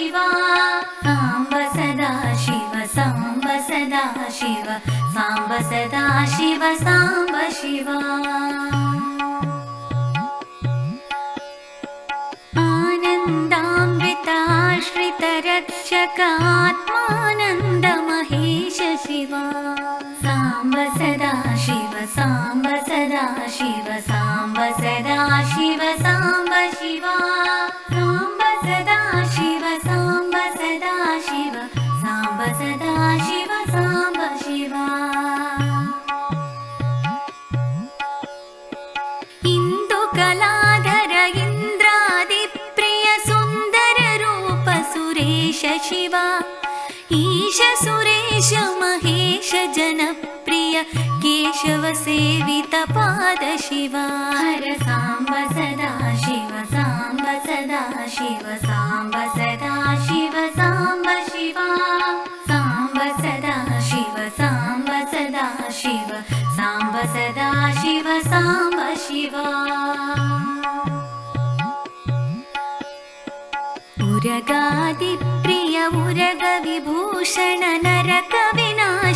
साम्ब सदा शिव साम्ब सदा शिव साम्ब शिवा आनन्दामृताश्रित रक्षकात्मानन्द महेश शिवा। जनप्रिय केशव शिवा हर साम्ब सदा शिव साम्ब सदा शिव साम्ब सदा शिव साम्ब शिवा। साम्ब सदा शिव साम्ब सदा शिव साम्ब सदा शिव साम्ब शिवा। उरगादिप्रिय पुरगादिप्रियमुरगविभूषण नरकविन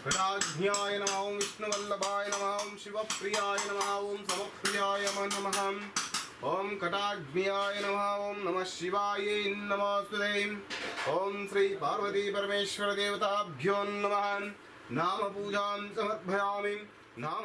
ॐ गणाज्ञाय नमः ॐ विष्णुवल्लभाय नमः ॐ शिवप्रियाय नमः ॐ समप्रियाय नमः ॐ कटाज्ञाय नमः ॐ नमः शिवाय नमस्ते ॐ श्री पार्वती परमेश्वर देवताभ्यो नमः नाम पूजां समर्पयामि नाम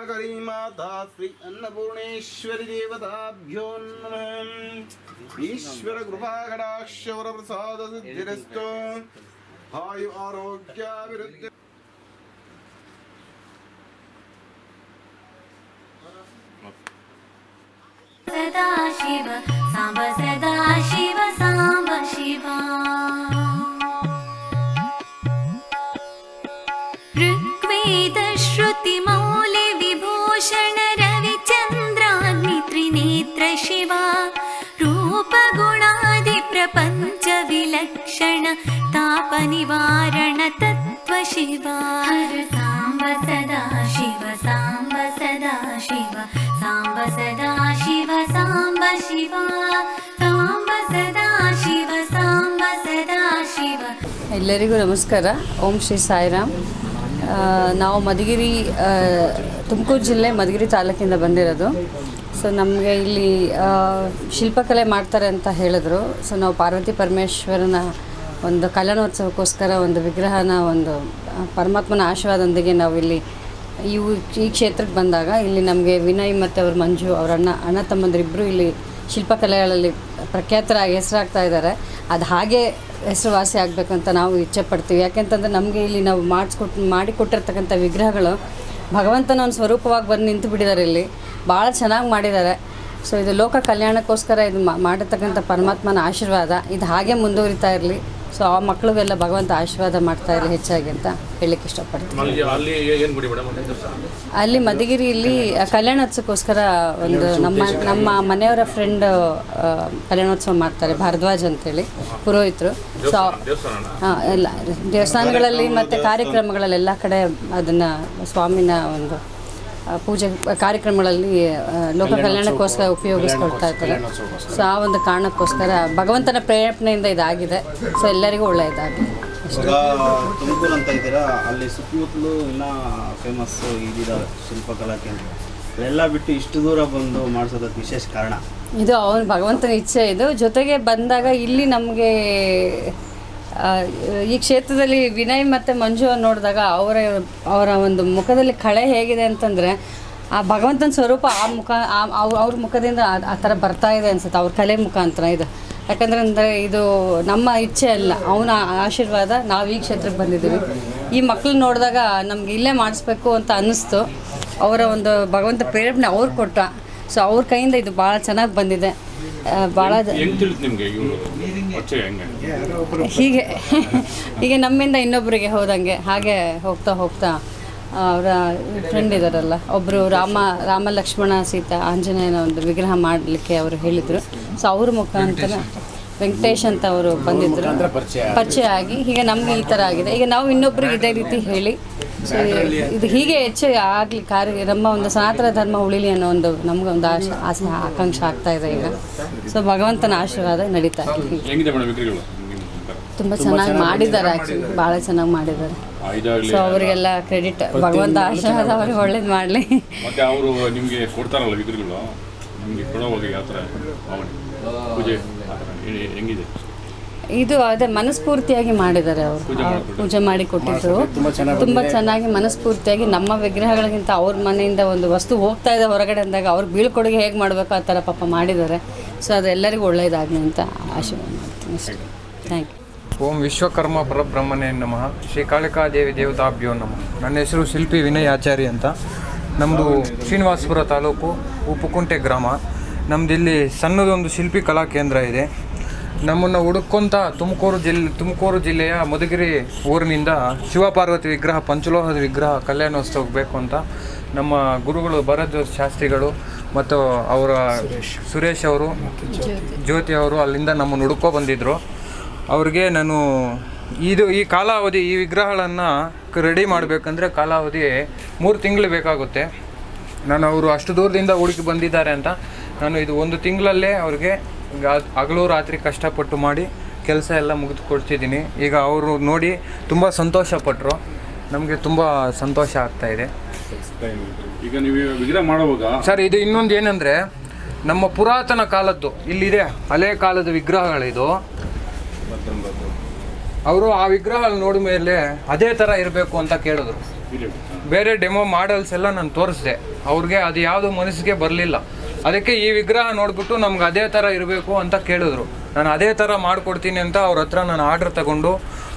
रत्नाकरी माता श्री अन्नपूर्णेश्वरी देवताभ्यो नमः। ईश्वर कृपाकटाक्षवर प्रसाद सिद्धिरस्तु आयु आरोग्याभिवृद्धि सदा शिव साम्ब सदा शिव शिवा। ऋग्वेदश्रुतिमौलि ತಾಪಗುಣಾದಿ ಪ್ರಪಂಚ ವಿಲಕ್ಷಣ ತಾಪ ನಿವಾರಣ ತತ್ವ ಶಿವ. ಸಾಂಬ ಸದಾ ಶಿವ ಸಾಂಬ ಸದಾ ಶಿವ ಸಾಂಬ ಸದಾ ಶಿವ ಸಾಂಬ ಶಿವ. ಸಾಂಬ ಸದಾ ಶಿವ ಸಾಂಬ ಸದಾ ಶಿವ. ಎಲ್ಲರಿಗೂ ನಮಸ್ಕಾರ. ಓಂ ಶ್ರೀ ಸಾಯಿರಾಮ್. ನಾವು ಮಧುಗಿರಿ ತುಮಕೂರು ಜಿಲ್ಲೆ ಮಧುಗಿರಿ ತಾಲೂಕಿಂದ ಬಂದಿರೋದು. ಸೊ ನಮಗೆ ಇಲ್ಲಿ ಶಿಲ್ಪಕಲೆ ಮಾಡ್ತಾರೆ ಅಂತ ಹೇಳಿದ್ರು. ಸೊ ನಾವು ಪಾರ್ವತಿ ಪರಮೇಶ್ವರನ ಒಂದು ಕಲ್ಯಾಣೋತ್ಸವಕ್ಕೋಸ್ಕರ ಒಂದು ವಿಗ್ರಹನ, ಒಂದು ಪರಮಾತ್ಮನ ಆಶೀರ್ವಾದದೊಂದಿಗೆ ನಾವು ಇಲ್ಲಿ ಈ ಈ ಕ್ಷೇತ್ರಕ್ಕೆ ಬಂದಾಗ ಇಲ್ಲಿ ನಮಗೆ ವಿನಯ್ ಮತ್ತು ಅವ್ರ ಮಂಜು, ಅವ್ರ ಅಣ್ಣ ಅಣ್ಣ ತಮ್ಮಂದಿರಿಬ್ಬರು ಇಲ್ಲಿ ಶಿಲ್ಪಕಲೆಗಳಲ್ಲಿ ಪ್ರಖ್ಯಾತರಾಗಿ ಹೆಸರಾಗ್ತಾ ಇದ್ದಾರೆ ಅದು ಹಾಗೆ ಹೆಸರುವಾಸಿ ಆಗಬೇಕು ಅಂತ ನಾವು ಇಚ್ಛೆ ಪಡ್ತೀವಿ. ಯಾಕೆಂತಂದ್ರೆ ನಮಗೆ ಇಲ್ಲಿ ನಾವು ಮಾಡಿಸ್ಕೊಟ್, ಮಾಡಿಕೊಟ್ಟಿರ್ತಕ್ಕಂಥ ವಿಗ್ರಹಗಳು ಭಗವಂತನ ಒಂದು ಸ್ವರೂಪವಾಗಿ ಬಂದು ನಿಂತು ಬಿಟ್ಟಿದ್ದಾರೆ ಇಲ್ಲಿ. ಭಾಳ ಚೆನ್ನಾಗಿ ಮಾಡಿದ್ದಾರೆ. ಸೊ ಇದು ಲೋಕ ಕಲ್ಯಾಣಕ್ಕೋಸ್ಕರ ಇದು ಮಾಡಿರ್ತಕ್ಕಂಥ ಪರಮಾತ್ಮನ ಆಶೀರ್ವಾದ, ಇದು ಹಾಗೆ ಮುಂದುವರಿತಾ ಇರಲಿ. ಸೊ ಆ ಮಕ್ಕಳಿಗೆಲ್ಲ ಭಗವಂತ ಆಶೀರ್ವಾದ ಮಾಡ್ತಾ ಇರಲಿ ಹೆಚ್ಚಾಗಿ ಅಂತ ಹೇಳಲಿಕ್ಕೆ ಇಷ್ಟಪಡ್ತೀನಿ. ಅಲ್ಲಿ ಮಧುಗಿರಿಯಲ್ಲಿ ಕಲ್ಯಾಣೋತ್ಸವಕ್ಕೋಸ್ಕರ ಒಂದು ನಮ್ಮ ನಮ್ಮ ಮನೆಯವರ ಫ್ರೆಂಡ್ ಕಲ್ಯಾಣೋತ್ಸವ ಮಾಡ್ತಾರೆ ಭಾರದ್ವಾಜ್ ಅಂತೇಳಿ ಪುರೋಹಿತರು. ಸೊ ಎಲ್ಲ ದೇವಸ್ಥಾನಗಳಲ್ಲಿ ಮತ್ತು ಕಾರ್ಯಕ್ರಮಗಳಲ್ಲಿ ಎಲ್ಲ ಕಡೆ ಅದನ್ನು ಸ್ವಾಮಿನ ಒಂದು ಪೂಜೆ ಕಾರ್ಯಕ್ರಮಗಳಲ್ಲಿ ಲೋಕ ಕಲ್ಯಾಣಕ್ಕೋಸ್ಕರ ಉಪಯೋಗಿಸ್ಕೊಳ್ತಾ ಇರ್ತಾರೆ. ಸೊ ಆ ಒಂದು ಕಾರಣಕ್ಕೋಸ್ಕರ ಭಗವಂತನ ಪ್ರೇರಣೆಯಿಂದ ಇದಾಗಿದೆ. ಸೊ ಎಲ್ಲರಿಗೂ ಒಳ್ಳೆಯದಾಗಿದೆ ತುಮಕೂರು ಅಂತ ಇದ್ದೀರಾ? ಅಲ್ಲಿ ಸುತ್ತಮುತ್ತಲು ಇನ್ನೂ ಫೇಮಸ್ ಇದಿದ್ದಾವೆ ಶಿಲ್ಪಕಲಾ ಕೇಂದ್ರ? ಎಲ್ಲ ಬಿಟ್ಟು ಇಷ್ಟು ದೂರ ಬಂದು ಮಾಡಿಸೋದಕ್ಕೆ ವಿಶೇಷ ಕಾರಣ? ಇದು ಅವನು ಭಗವಂತನ ಇಚ್ಛೆ. ಇದು ಜೊತೆಗೆ ಬಂದಾಗ ಇಲ್ಲಿ ನಮಗೆ ಈ ಕ್ಷೇತ್ರದಲ್ಲಿ ವಿನಯ್ ಮತ್ತು ಮಂಜು ನೋಡಿದಾಗ ಅವರ ಅವರ ಒಂದು ಮುಖದಲ್ಲಿ ಕಳೆ ಹೇಗಿದೆ ಅಂತಂದರೆ, ಆ ಭಗವಂತನ ಸ್ವರೂಪ ಆ ಮುಖ, ಆ- ಅವ್ರ ಮುಖದಿಂದ ಆ- ಥರ ಬರ್ತಾ ಇದೆ ಅನ್ಸುತ್ತೆ, ಅವ್ರ ಕಲೆ ಮುಖಾಂತರ ಇದು. ಯಾಕಂದ್ರೆ ಅಂದರೆ ಇದು ನಮ್ಮ ಇಚ್ಛೆ ಅಲ್ಲ, ಅವನ ಆಶೀರ್ವಾದ ನಾವು ಈ ಕ್ಷೇತ್ರಕ್ಕೆ ಬಂದಿದ್ದೀವಿ. ಈ ಮಕ್ಳು ನೋಡಿದಾಗ ನಮ್ಗೆ ಇಲ್ಲೇ ಮಾಡಿಸ್ಬೇಕು ಅಂತ ಅನ್ನಿಸ್ತು. ಅವರ ಒಂದು ಭಗವಂತ ಪ್ರೇರಣೆ ಅವ್ರು ಕೊಟ್ಟ. ಸೊ ಅವ್ರ ಕೈಯಿಂದ ಇದು ಭಾಳ ಚೆನ್ನಾಗಿ ಬಂದಿದೆ. ಭಾಳ ಹೆಂಗ್ ತಿಳಿತು ನಿಮಗೆ ಇವರು? ಪರಿಚಯ ಹೆಂಗೆ? ಹೀಗೆ ಹೀಗೆ ನಮ್ಮಿಂದ ಇನ್ನೊಬ್ಬರಿಗೆ ಹೋದಂಗೆ ಹಾಗೆ ಹೋಗ್ತಾ ಹೋಗ್ತಾ ಅವರ ಫ್ರೆಂಡ್ ಇದ್ದಾರಲ್ಲ ಒಬ್ಬರು ರಾಮ ರಾಮ ಲಕ್ಷ್ಮಣ ಸೀತಾ ಆಂಜನೇಯನ ಒಂದು ವಿಗ್ರಹ ಮಾಡಲಿಕ್ಕೆ ಅವರು ಹೇಳಿದರು. ಸೊ ಅವ್ರ ಮುಖಾಂತರ ವೆಂಕಟೇಶ್ ಅಂತ ಅವರು ಬಂದಿದ್ದರು ಪರಿಚಯ ಆಗಿ ಹೀಗೆ ನಮಗೆ ಈ ಥರ ಆಗಿದೆ. ಈಗ ನಾವು ಇನ್ನೊಬ್ರಿಗೆ ಇದೇ ರೀತಿ ಹೇಳಿ ಸೊ ಇದು ಹೀಗೆ ಹೆಚ್ಚು ಆಗಲಿ ಕಾರ್ಯ ನಮ್ಮ ಒಂದು ಸನಾತನ ಧರ್ಮ ಉಳಿಲಿ ಅನ್ನೋ ಒಂದು ನಮ್ಗೆ ಒಂದು ಆಸೆ ಆಸೆ ಆಕಾಂಕ್ಷೆ ಆಗ್ತಾ ಇದೆ ಈಗ. ಸೊ ಭಗವಂತನ ಆಶೀರ್ವಾದ ನಡೀತಾ ಇದೆ. ತುಂಬ ಚೆನ್ನಾಗಿ ಮಾಡಿದ್ದಾರೆ ಆ್ಯಕ್ಚುಲಿ ಭಾಳ ಚೆನ್ನಾಗಿ ಮಾಡಿದ್ದಾರೆ. ಸೊ ಅವರಿಗೆಲ್ಲ ಕ್ರೆಡಿಟ್ ಭಗವಂತ ಆಶೀರ್ವಾದ ಅವ್ರಿಗೆ ಒಳ್ಳೇದು ಮಾಡಲಿ. ಮತ್ತೆ ಅವರು ನಿಮಗೆ ಕೊಡ್ತಾರಲ್ಲ ವಿಗ್ರಹಗಳು ನಿಮಗೆ ಕೊಡೋವಾಗ ಯಾವ ಥರ ಹೆಂಗಿದೆ? ಇದು ಅದೇ ಮನಸ್ಫೂರ್ತಿಯಾಗಿ ಮಾಡಿದ್ದಾರೆ ಅವರು. ಪೂಜೆ ಮಾಡಿ ಕೊಟ್ಟಿದ್ರು ತುಂಬ ಚೆನ್ನಾಗಿ ಮನಸ್ಫೂರ್ತಿಯಾಗಿ ನಮ್ಮ ವಿಗ್ರಹಗಳಿಗಿಂತ ಅವ್ರ ಮನೆಯಿಂದ ಒಂದು ವಸ್ತು ಹೋಗ್ತಾ ಇದೆ ಹೊರಗಡೆ ಅಂದಾಗ ಅವ್ರ ಬೀಳ್ಕೊಡುಗೆ ಹೇಗೆ ಮಾಡಬೇಕು ಆ ಥರ ಪಾಪ ಮಾಡಿದ್ದಾರೆ. ಸೊ ಅದೆಲ್ಲರಿಗೂ ಒಳ್ಳೆಯದಾಗಲಿ ಅಂತ ಆಶೀರ್ವಾದ ಮಾಡ್ತೀನಿ. ಅಷ್ಟೇ. ಥ್ಯಾಂಕ್ ಯು ಓಂ ವಿಶ್ವಕರ್ಮ ಪರಬ್ರಹ್ಮನೇ ನಮಃ. ಶ್ರೀ ಕಾಳಿಕಾದೇವಿ ದೇವತಾಭ್ಯೋ ನಮಃ. ನನ್ನ ಹೆಸರು ಶಿಲ್ಪಿ ವಿನಯ್ ಆಚಾರಿ ಅಂತ. ನಮ್ಮದು ಶ್ರೀನಿವಾಸಪುರ ತಾಲೂಕು ಉಪ್ಪುಕುಂಟೆ ಗ್ರಾಮ. ನಮ್ಮದಿಲ್ಲಿ ಸಣ್ಣದೊಂದು ಶಿಲ್ಪಿ ಕಲಾ ಕೇಂದ್ರ ಇದೆ. ನಮ್ಮನ್ನು ಹುಡುಕೊಂತ ತುಮಕೂರು ಜಿಲ್ಲೆ ತುಮಕೂರು ಜಿಲ್ಲೆಯ ಮಧುಗಿರಿ ಊರಿನಿಂದ ಶಿವಪಾರ್ವತಿ ವಿಗ್ರಹ, ಪಂಚಲೋಹದ ವಿಗ್ರಹ, ಕಲ್ಯಾಣೋತ್ಸವಕ್ಕೆ ಬೇಕು ಅಂತ ನಮ್ಮ ಗುರುಗಳು ಭರತ್ ಶಾಸ್ತ್ರಿಗಳು ಮತ್ತು ಅವರ ಸುರೇಶ್ ಅವರು, ಜ್ಯೋತಿ ಅವರು ಅಲ್ಲಿಂದ ನಮ್ಮನ್ನು ಹುಡುಕೋ ಬಂದಿದ್ದರು ಅವ್ರಿಗೆ ನಾನು ಇದು ಈ ಕಾಲಾವಧಿ, ಈ ವಿಗ್ರಹಗಳನ್ನು ರೆಡಿ ಮಾಡಬೇಕಂದ್ರೆ ಕಾಲಾವಧಿ ಮೂರು ತಿಂಗಳು ಬೇಕಾಗುತ್ತೆ. ನಾನು ಅವರು ಅಷ್ಟು ದೂರದಿಂದ ಹುಡುಕಿ ಬಂದಿದ್ದಾರೆ ಅಂತ. ನಾನು ಇದು ಒಂದು ತಿಂಗಳಲ್ಲೇ ಅವ್ರಿಗೆ ಹಗಲು ರಾತ್ರಿ ಕಷ್ಟಪಟ್ಟು ಮಾಡಿ ಕೆಲಸ ಎಲ್ಲ ಮುಗಿದು ಕೊಡ್ತಿದ್ದೀನಿ. ಈಗ ಅವರು ನೋಡಿ ತುಂಬ ಸಂತೋಷಪಟ್ಟರು ನಮಗೆ ತುಂಬ ಸಂತೋಷ ಆಗ್ತಾ ಇದೆ. ಈಗ ನೀವು ವಿಗ್ರಹ ಮಾಡುವಾಗ ಸರ್ ಇದು ಇನ್ನೊಂದು ಏನಂದರೆ ನಮ್ಮ ಪುರಾತನ ಕಾಲದ್ದು ಇಲ್ಲಿದೆ ಹಳೆ ಕಾಲದ ವಿಗ್ರಹಗಳಿದು. ಅವರು ಆ ವಿಗ್ರಹ ನೋಡಿದ ಮೇಲೆ ಅದೇ ಥರ ಇರಬೇಕು ಅಂತ ಕೇಳಿದ್ರು. ಬೇರೆ ಡೆಮೋ ಮಾಡಲ್ಸ್ ಎಲ್ಲ ನಾನು ತೋರಿಸಿದೆ. ಅವ್ರಿಗೆ ಅದು ಯಾವುದು ಮನಸ್ಸಿಗೆ ಬರಲಿಲ್ಲ. ಅದಕ್ಕೆ ಈ ವಿಗ್ರಹ ನೋಡಿಬಿಟ್ಟು ನಮ್ಗೆ ಅದೇ ಥರ ಇರಬೇಕು ಅಂತ ಕೇಳಿದ್ರು. ನಾನು ಅದೇ ಥರ ಮಾಡಿಕೊಡ್ತೀನಿ ಅಂತ ಅವ್ರ ಹತ್ರ ನಾನು ಆರ್ಡ್ರ್ ತಗೊಂಡು,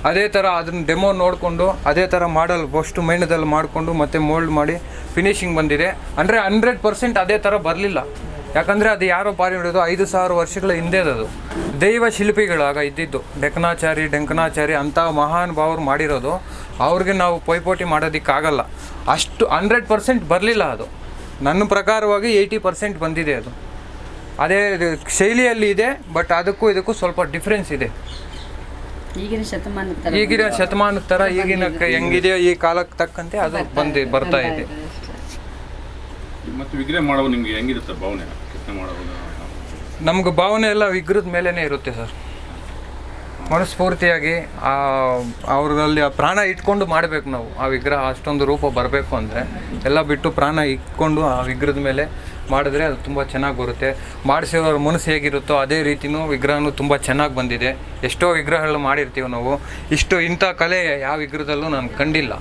ಅದೇ ಥರ ಅದನ್ನ ಡೆಮೋ ನೋಡಿಕೊಂಡು, ಅದೇ ಥರ ಮಾಡಲ್ ಫಸ್ಟ್ ಮೈಂಡದಲ್ಲಿ ಮಾಡಿಕೊಂಡು ಮತ್ತೆ ಮೋಲ್ಡ್ ಮಾಡಿ ಫಿನಿಶಿಂಗ್ ಬಂದಿದೆ. ಅಂದರೆ ಹಂಡ್ರೆಡ್ ಪರ್ಸೆಂಟ್ ಅದೇ ಥರ ಬರಲಿಲ್ಲ. ಯಾಕಂದರೆ ಅದು ಯಾರೋ ಪಾರಿ ಹಿಡಿದು ಐದು ಸಾವಿರ ವರ್ಷಗಳ ಹಿಂದೆದದು ದೈವ ಶಿಲ್ಪಿಗಳಾಗ ಇದ್ದಿದ್ದು. ಡೆಕ್ಕನಾಚಾರಿ ಡೆಂಕನಾಚಾರಿ ಅಂತ ಮಹಾನ್ ಭಾವರು ಮಾಡಿರೋದು. ಅವ್ರಿಗೆ ನಾವು ಪೈಪೋಟಿ ಮಾಡೋದಕ್ಕಾಗಲ್ಲ. ಅಷ್ಟು ಹಂಡ್ರೆಡ್ ಪರ್ಸೆಂಟ್ ಬರಲಿಲ್ಲ ಅದು. ನನ್ನ ಪ್ರಕಾರವಾಗಿ ಏಯ್ಟಿ ಪರ್ಸೆಂಟ್ ಬಂದಿದೆ ಅದು. ಅದೇ ಶೈಲಿಯಲ್ಲಿ ಇದೆ ಬಟ್ ಅದಕ್ಕೂ ಇದಕ್ಕೂ ಸ್ವಲ್ಪ ಡಿಫ್ರೆನ್ಸ್ ಇದೆ. ಈಗಿನ ಶತಮಾನ ಈಗಿನ ಶತಮಾನದ ಥರ ಈಗಿನ ಹೆಂಗಿದೆಯೋ ಹೆಂಗಿದೆ ಈ ಕಾಲಕ್ಕೆ ತಕ್ಕಂತೆ ಅದು ಬಂದು ಬರ್ತಾ ಇದೆ. ಮತ್ತೆ ವಿಗ್ರಹ ಮಾಡುವಾಗ ನಿಮಗೆ ಹೆಂಗಿರುತ್ತೆ ಭಾವನೆ? ಕೆತ್ತನೆ ಮಾಡುವಾಗ? ನಮ್ಗೆ ಭಾವನೆ ಎಲ್ಲ ವಿಗ್ರಹದ ಮೇಲೇ ಇರುತ್ತೆ ಸರ್. ಮನಸ್ಫೂರ್ತಿಯಾಗಿ ಅವ್ರಲ್ಲಿ ಆ ಪ್ರಾಣ ಇಟ್ಕೊಂಡು ಮಾಡಬೇಕು ನಾವು. ಆ ವಿಗ್ರಹ ಅಷ್ಟೊಂದು ರೂಪ ಬರಬೇಕು ಅಂದರೆ ಎಲ್ಲ ಬಿಟ್ಟು ಪ್ರಾಣ ಇಟ್ಕೊಂಡು ಆ ವಿಗ್ರಹದ ಮೇಲೆ ಮಾಡಿದ್ರೆ ಅದು ತುಂಬ ಚೆನ್ನಾಗಿ ಬರುತ್ತೆ. ಮಾಡಿಸಿರೋರ ಮನಸ್ಸು ಹೇಗಿರುತ್ತೋ ಅದೇ ರೀತಿಯೂ ವಿಗ್ರಹನೂ ತುಂಬ ಚೆನ್ನಾಗಿ ಬಂದಿದೆ. ಎಷ್ಟೋ ವಿಗ್ರಹಗಳು ಮಾಡಿರ್ತೀವಿ ನಾವು. ಇಷ್ಟು ಇಂಥ ಕಲೆ ಯಾವ ವಿಗ್ರಹದಲ್ಲೂ ನಾನು ಕಂಡಿಲ್ಲ.